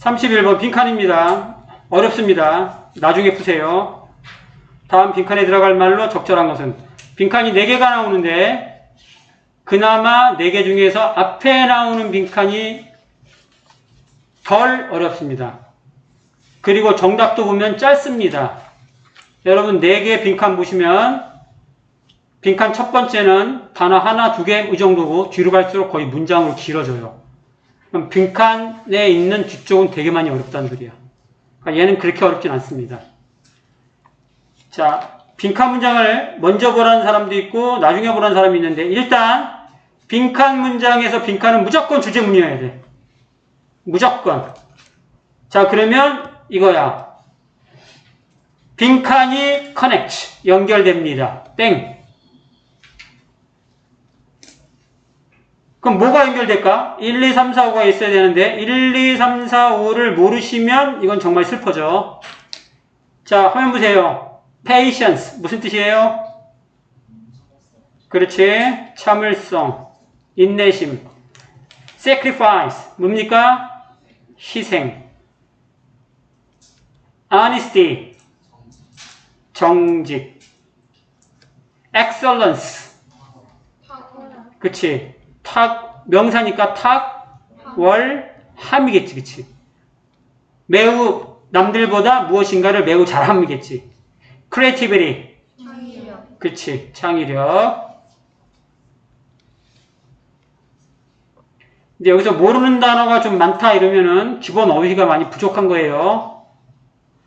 31번 빈칸입니다. 어렵습니다. 나중에 푸세요. 다음 빈칸에 들어갈 말로 적절한 것은 빈칸이 4개가 나오는데 그나마 4개 중에서 앞에 나오는 빈칸이 덜 어렵습니다. 그리고 정답도 보면 짧습니다. 여러분 4개 빈칸 보시면 빈칸 첫 번째는 단어 하나, 두개이 정도고 뒤로 갈수록 거의 문장으로 길어져요. 빈칸에 있는 뒤쪽은 되게 많이 어렵다는 소리야. 그러니까 얘는 그렇게 어렵진 않습니다. 자, 빈칸 문장을 먼저 보라는 사람도 있고 나중에 보라는 사람이 있는데 일단 빈칸 문장에서 빈칸은 무조건 주제문이어야 돼. 무조건. 자, 그러면 이거야. 빈칸이 connect, 연결됩니다. 땡. 그럼 뭐가 연결될까? 1, 2, 3, 4, 5가 있어야 되는데 1, 2, 3, 4, 5를 모르시면 이건 정말 슬퍼져. 자, 화면 보세요. patience 무슨 뜻이에요? 그렇지. 참을성, 인내심. sacrifice 뭡니까? 희생. honesty 정직. excellence 그치. 탁, 명사니까 탁, 월, 함이겠지, 그치. 매우, 남들보다 무엇인가를 매우 잘함이겠지. creativity, 창의력. 그치. 창의력. 근데 여기서 모르는 단어가 좀 많다 이러면은 기본 어휘가 많이 부족한 거예요.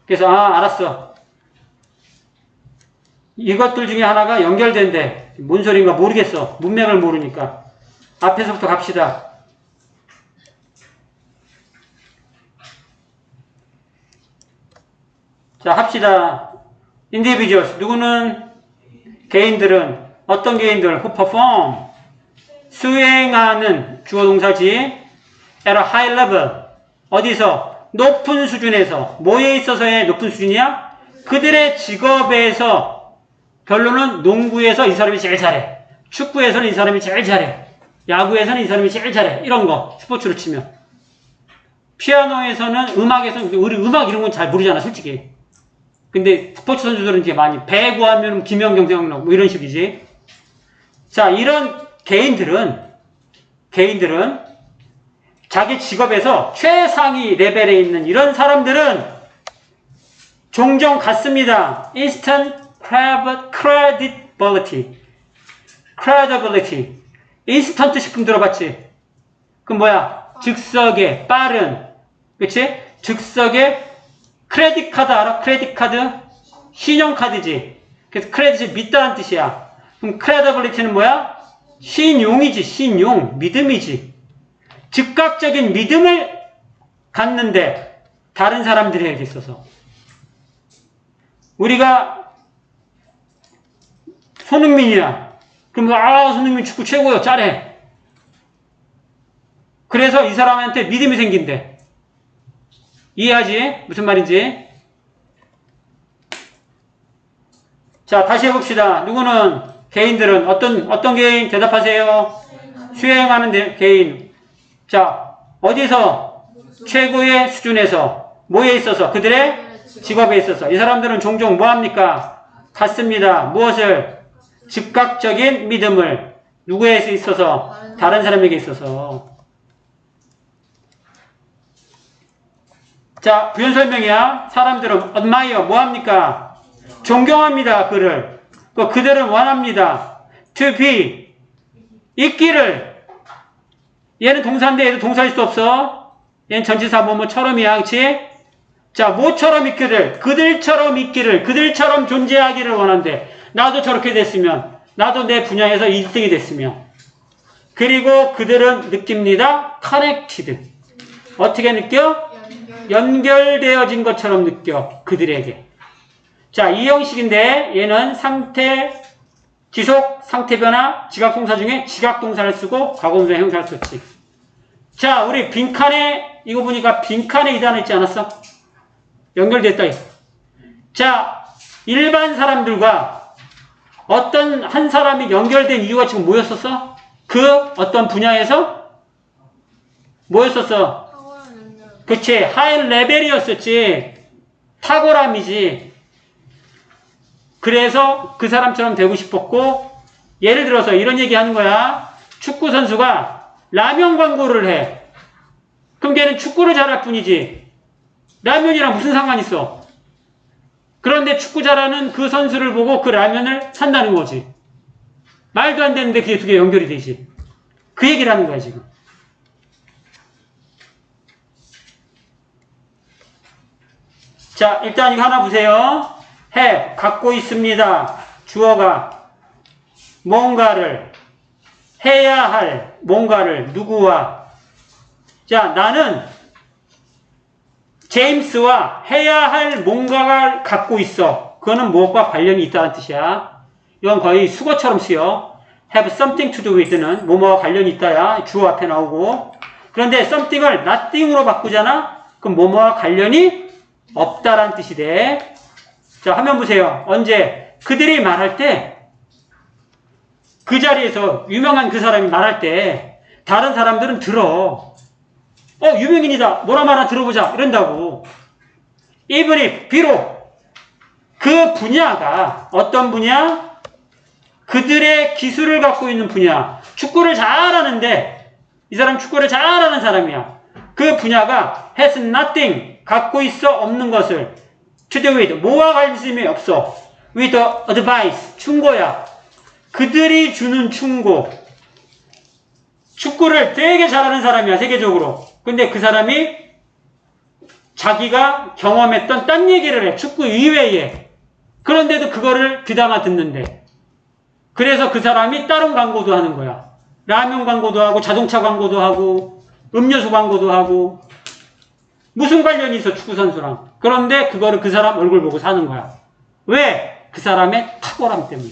그래서, 아, 알았어. 이것들 중에 하나가 연결된대. 뭔 소린가 모르겠어. 문맥을 모르니까. 앞에서부터 갑시다. 자, 합시다. individuals. 누구는? 개인들은, 어떤 개인들? who perform. 수행하는 주어 동사지. at a high level. 어디서? 높은 수준에서. 뭐에 있어서의 높은 수준이야? 그들의 직업에서 결론은 농구에서 이 사람이 제일 잘해. 축구에서는 이 사람이 제일 잘해. 야구에서는 이 사람이 제일 잘해. 이런 거. 스포츠로 치면. 피아노에서는 음악에서는 우리 음악 이런 건 잘 모르잖아, 솔직히. 근데 스포츠 선수들은 이제 많이 배구 하면 김연경 생각나고 뭐 이런 식이지. 자, 이런 개인들은 개인들은 자기 직업에서 최상위 레벨에 있는 이런 사람들은 종종 갖습니다. instant credibility. credibility. 인스턴트 식품 들어봤지? 그럼 뭐야? 즉석에, 빠른. 그치? 즉석에 크레딧 카드 알아? 크레딧 카드? 신용 카드지. 그래서 크레딧이 믿다는 뜻이야. 그럼 credibility는 뭐야? 신용이지, 신용. 믿음이지. 즉각적인 믿음을 갖는데, 다른 사람들에게 있어서. 우리가 손흥민이야. 그럼 아 손흥민 축구 최고요. 잘해. 그래서 이 사람한테 믿음이 생긴대. 이해하지? 무슨 말인지? 자, 다시 해봅시다. 누구는 개인들은 어떤 어떤 개인 대답하세요. 수행하는 데- 개인. 자, 어디서 최고의 수준에서 뭐에 있어서 그들의 직업에 있어서 이 사람들은 종종 뭐 합니까? 갖습니다. 무엇을? 즉각적인 믿음을 누구에 있어서? 다른 사람에게 있어서. 자, 부연 설명이야. 사람들은 admire 뭐 합니까? 존경합니다. 그를. 그 그들은 원합니다. to be 있기를. 얘는 동사인데 얘도 동사일 수 없어. 얘는 전치사 뭐뭐처럼이야. 그치? 자, 뭐처럼 있기를, 그들처럼 있기를, 그들처럼 존재하기를 원한대. 나도 저렇게 됐으면, 나도 내 분야에서 1등이 됐으면. 그리고 그들은 느낍니다. connected. 어떻게 느껴? 연결. 연결되어진 것처럼 느껴. 그들에게. 자, 이 형식인데, 얘는 상태, 지속, 상태 변화, 지각 동사 중에 지각 동사를 쓰고 과거분사 형사를 썼지. 자, 우리 빈칸에, 이거 보니까 빈칸에 이 단어 있지 않았어? 연결됐다. 자, 일반 사람들과 어떤 한 사람이 연결된 이유가 지금 뭐였었어? 그 어떤 분야에서? 뭐였었어? 그치 하이 레벨이었었지. 탁월함이지. 그래서 그 사람처럼 되고 싶었고 예를 들어서 이런 얘기 하는 거야. 축구 선수가 라면 광고를 해. 그럼 걔는 축구를 잘할 뿐이지. 라면이랑 무슨 상관 있어 그런데 축구 잘하는 그 선수를 보고 그 라면을 산다는 거지 말도 안 되는데 그게 두 개 연결이 되지 그 얘기를 하는 거야 지금 자, 일단 이거 하나 보세요. have, 갖고 있습니다. 주어가 뭔가를 해야 할 뭔가를 누구와 자, 나는 제임스와 해야 할 뭔가를 갖고 있어. 그거는 무엇과 관련이 있다는 뜻이야. 이건 거의 수거처럼 쓰여. have something to do with는 뭐뭐와 관련이 있다야. 주어 앞에 나오고. 그런데 something을 nothing으로 바꾸잖아? 그럼 뭐뭐와 관련이 없다라는 뜻이 돼. 자, 화면 보세요. 언제 그들이 말할 때 그 자리에서 유명한 그 사람이 말할 때 다른 사람들은 들어. 어, 유명인이다. 뭐라 말 하나 들어보자. 이런다고. 이분이 비록 그 분야가 어떤 분야? 그들의 기술을 갖고 있는 분야. 축구를 잘하는데 이 사람 축구를 잘하는 사람이야. 그 분야가 has nothing 갖고 있어 없는 것을 to do with 뭐와 관심이 없어 with advice 충고야 그들이 주는 충고 축구를 되게 잘하는 사람이야 세계적으로 근데 그 사람이 자기가 경험했던 딴 얘기를 해. 축구 이외에. 그런데도 그거를 귀담아 듣는데. 그래서 그 사람이 다른 광고도 하는 거야. 라면 광고도 하고 자동차 광고도 하고 음료수 광고도 하고. 무슨 관련이 있어 축구 선수랑. 그런데 그거를 그 사람 얼굴 보고 사는 거야. 왜? 그 사람의 탁월함 때문에.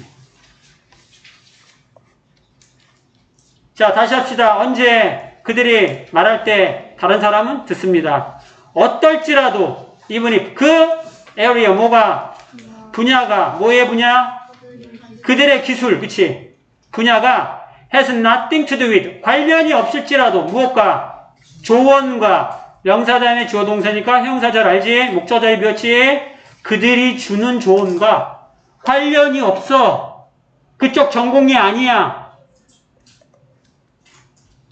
자 다시 합시다. 언제 그들이 말할 때 다른 사람은 듣습니다. 어떨지라도 이분이 그 에어리어 뭐가 분야가 뭐의 분야? 그들의 기술 그치? 분야가 has nothing to do with 관련이 없을지라도 무엇과? 조언과 명사단의 주어 동사니까 형사절 알지? 목적어의 몇지 그들이 주는 조언과 관련이 없어. 그쪽 전공이 아니야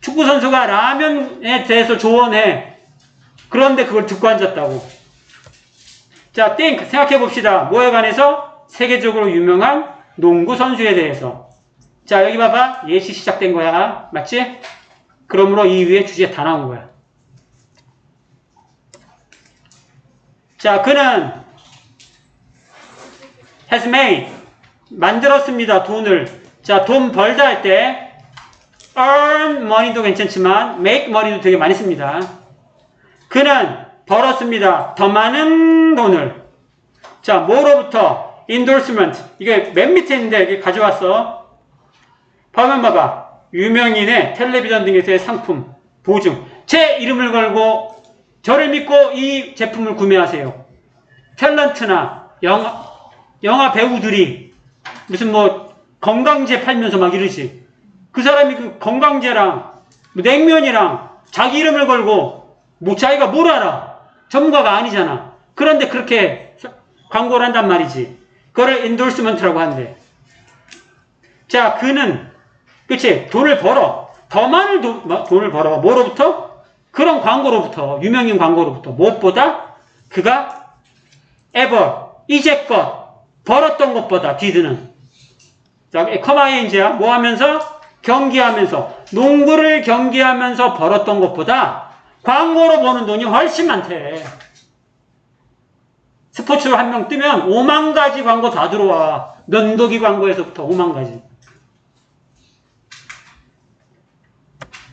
축구 선수가 라면에 대해서 조언해 그런데 그걸 듣고 앉았다고 자 think 생각해 봅시다 뭐에 관해서 세계적으로 유명한 농구 선수에 대해서 자, 여기 봐봐. 예시 시작된 거야. 맞지? 그러므로 이 위에 주제 다 나온 거야. 자, 그는 has made 만들었습니다. 돈을. 자, 돈 벌다 할 때 earn money도 괜찮지만 make money도 되게 많이 씁니다. 그는 벌었습니다. 더 많은 돈을. 자, 뭐로부터 endorsement. 이게 맨 밑에 있는데 여기 가져왔어. 화면 봐봐. 유명인의 텔레비전 등에서의 상품, 보증. 제 이름을 걸고 저를 믿고 이 제품을 구매하세요. 탤런트나 영화, 영화 배우들이 무슨 뭐 건강제 팔면서 막 이러지. 그 사람이 그 건강제랑 뭐 냉면이랑 자기 이름을 걸고 뭐 자기가 뭘 알아. 전문가가 아니잖아. 그런데 그렇게 광고를 한단 말이지. 그거를 인돌스먼트라고 한대. 자, 그는 그치? 돈을 벌어. 더 많은 도, 뭐, 돈을 벌어. 뭐로부터? 그런 광고로부터, 유명인 광고로부터. 무엇보다? 그가 ever, 이제껏 벌었던 것보다 디드는. 자, 커마인지야. 뭐 하면서? 경기하면서. 농구를 경기하면서 벌었던 것보다 광고로 버는 돈이 훨씬 많대. 스포츠로 한 명 뜨면 5만 가지 광고 다 들어와. 면도기 광고에서부터 5만 가지.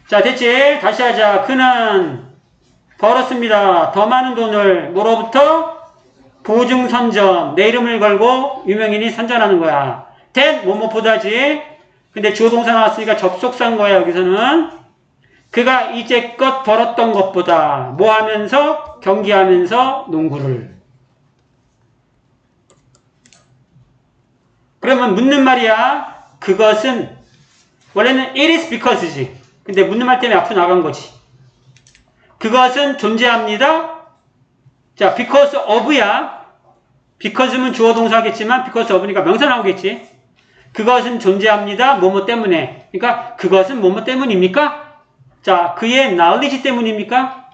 자, 됐지? 다시 하자. 그는 벌었습니다. 더 많은 돈을 뭐로부터? 보증 선전. 내 이름을 걸고 유명인이 선전하는 거야. 된 뭐뭐보다지. 근데 주어 동사 나왔으니까 접속사인 거야, 여기서는. 그가 이제껏 벌었던 것보다 뭐 하면서? 경기하면서 농구를. 그러면 묻는 말이야. 그것은 원래는 it is because지. 근데 묻는 말 때문에 앞으로 나간 거지. 그것은 존재합니다. 자, because of야. because면 주어 동사겠지만 because of니까 명사 나오겠지. 그것은 존재합니다. 뭐뭐 때문에. 그러니까 그것은 뭐뭐 때문입니까? 자, 그의 knowledge 때문입니까?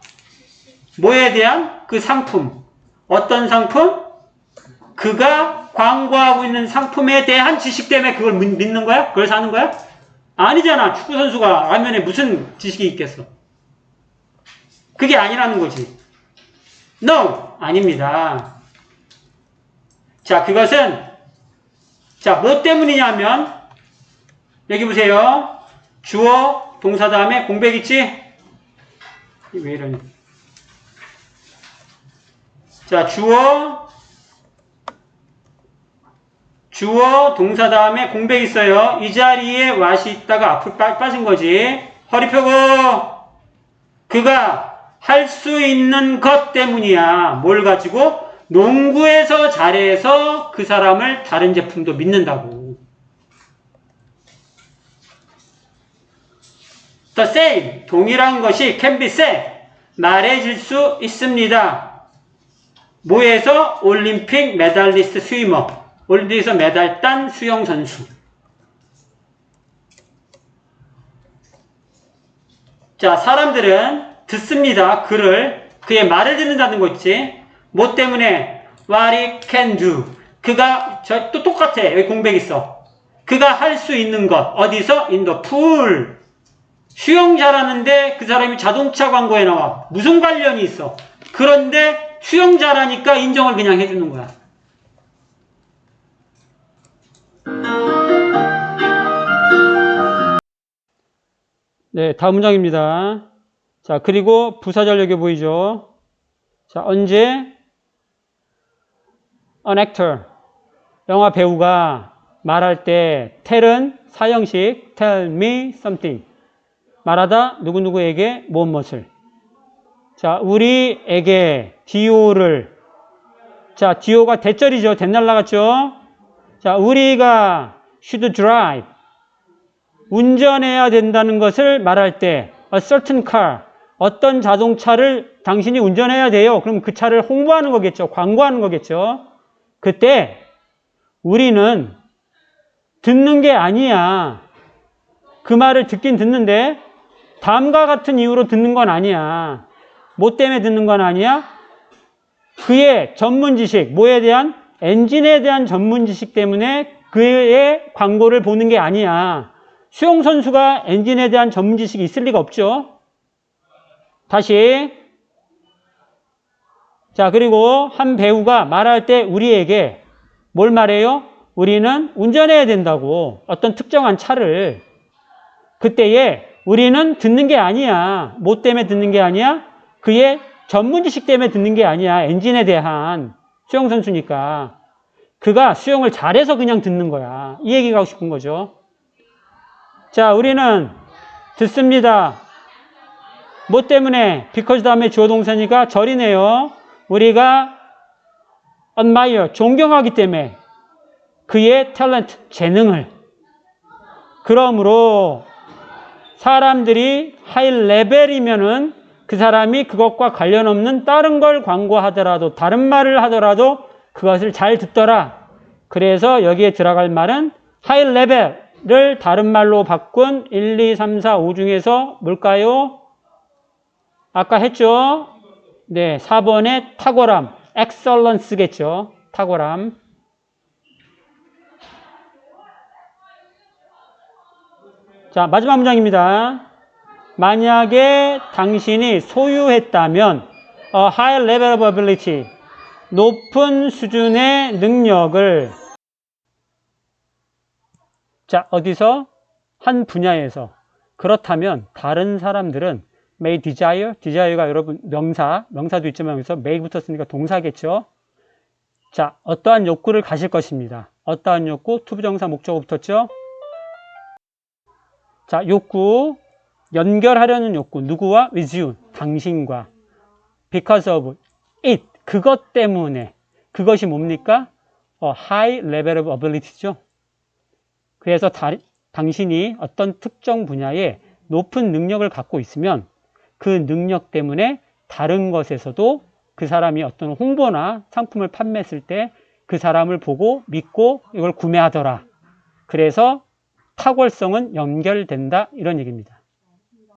뭐에 대한 그 상품. 어떤 상품? 그가 광고하고 있는 상품에 대한 지식 때문에 그걸 믿- 믿는 거야? 그걸 사는 거야? 아니잖아. 축구 선수가 알면에 무슨 지식이 있겠어? 그게 아니라는 거지. No, 아닙니다. 자, 그것은 자, 뭐 때문이냐면 여기 보세요. 주어 동사 다음에 공백 있지? 왜 이러니? 자, 주어 주어 동사 다음에 공백 있어요. 이 자리에 왓이 있다가 앞으로 빠, 빠진 거지. 허리 펴고 그가 할 수 있는 것 때문이야. 뭘 가지고? 농구에서 잘해서 그 사람을 다른 제품도 믿는다고. The same, 동일한 것이 can be said, 말해질 수 있습니다. 뭐에서? 올림픽 메달리스트 스위머, 올림픽에서 메달 딴 수영 선수. 자, 사람들은 듣습니다. 글을. 그의 말을 듣는다는 거 있지. 뭐 때문에? What it can do. 그가, 저, 또 똑같아. 여기 공백 있어. 그가 할 수 있는 것. 어디서? In the pool. 수영 잘하는데 그 사람이 자동차 광고에 나와. 무슨 관련이 있어? 그런데 수영 잘하니까 인정을 그냥 해주는 거야. 네, 다음 문장입니다. 자, 그리고 여기 보이죠? 자, 언제 an actor 영화 배우가 말할 때 tell은 사형식 tell me something 말하다 누구누구에게 무엇 무엇을 자, 우리에게 디오를 자, 디오가 대절이죠. 대날 나갔죠. 자, 우리가 should drive 운전해야 된다는 것을 말할 때 a certain car 어떤 자동차를 당신이 운전해야 돼요. 그럼 그 차를 홍보하는 거겠죠. 광고하는 거겠죠. 그때 우리는 듣는 게 아니야. 그 말을 듣긴 듣는데 다음과 같은 이유로 듣는 건 아니야. 뭐 때문에 듣는 건 아니야? 그의 전문 지식, 뭐에 대한? 엔진에 대한 전문 지식 때문에 그의 광고를 보는 게 아니야. 수영 선수가 엔진에 대한 전문 지식이 있을 리가 없죠. 다시. 자, 그리고 한 배우가 말할 때 우리에게 뭘 말해요? 우리는 운전해야 된다고. 어떤 특정한 차를. 그때에 우리는 듣는 게 아니야. 뭐 때문에 듣는 게 아니야? 그의 전문 지식 때문에 듣는 게 아니야. 엔진에 대한 수영 선수니까. 그가 수영을 잘해서 그냥 듣는 거야. 이 얘기가 하고 싶은 거죠. 자, 우리는 듣습니다. 뭐 때문에? because 다음에 주어 동사니까 절이네요. 우리가 admire, 존경하기 때문에 그의 talent, 재능을. 그러므로 사람들이 하이 레벨이면은 그 사람이 그것과 관련 없는 다른 걸 광고하더라도 다른 말을 하더라도 그것을 잘 듣더라. 그래서 여기에 들어갈 말은 하이 레벨을 다른 말로 바꾼 1, 2, 3, 4, 5 중에서 뭘까요? 아까 했죠? 네, 4번에 탁월함, excellence겠죠. 탁월함. 자, 마지막 문장입니다. 만약에 당신이 소유했다면 a high level of ability 높은 수준의 능력을 자, 어디서 한 분야에서 그렇다면 다른 사람들은 may desire, desire가 여러분 명사, 명사도 있지만 여기서 may 붙었으니까 동사겠죠. 자, 어떠한 욕구를 가실 것입니다. 어떠한 욕구? 투부정사 목적어 붙었죠. 자, 욕구 연결하려는 욕구 누구와? with you 당신과 because of it 그것 때문에 그것이 뭡니까? 어, high level of ability죠. 그래서 다, 당신이 어떤 특정 분야에 높은 능력을 갖고 있으면 그 능력 때문에 다른 것에서도 그 사람이 어떤 홍보나 상품을 판매했을 때 그 사람을 보고 믿고 이걸 구매하더라. 그래서 탁월성은 연결된다. 이런 얘기입니다.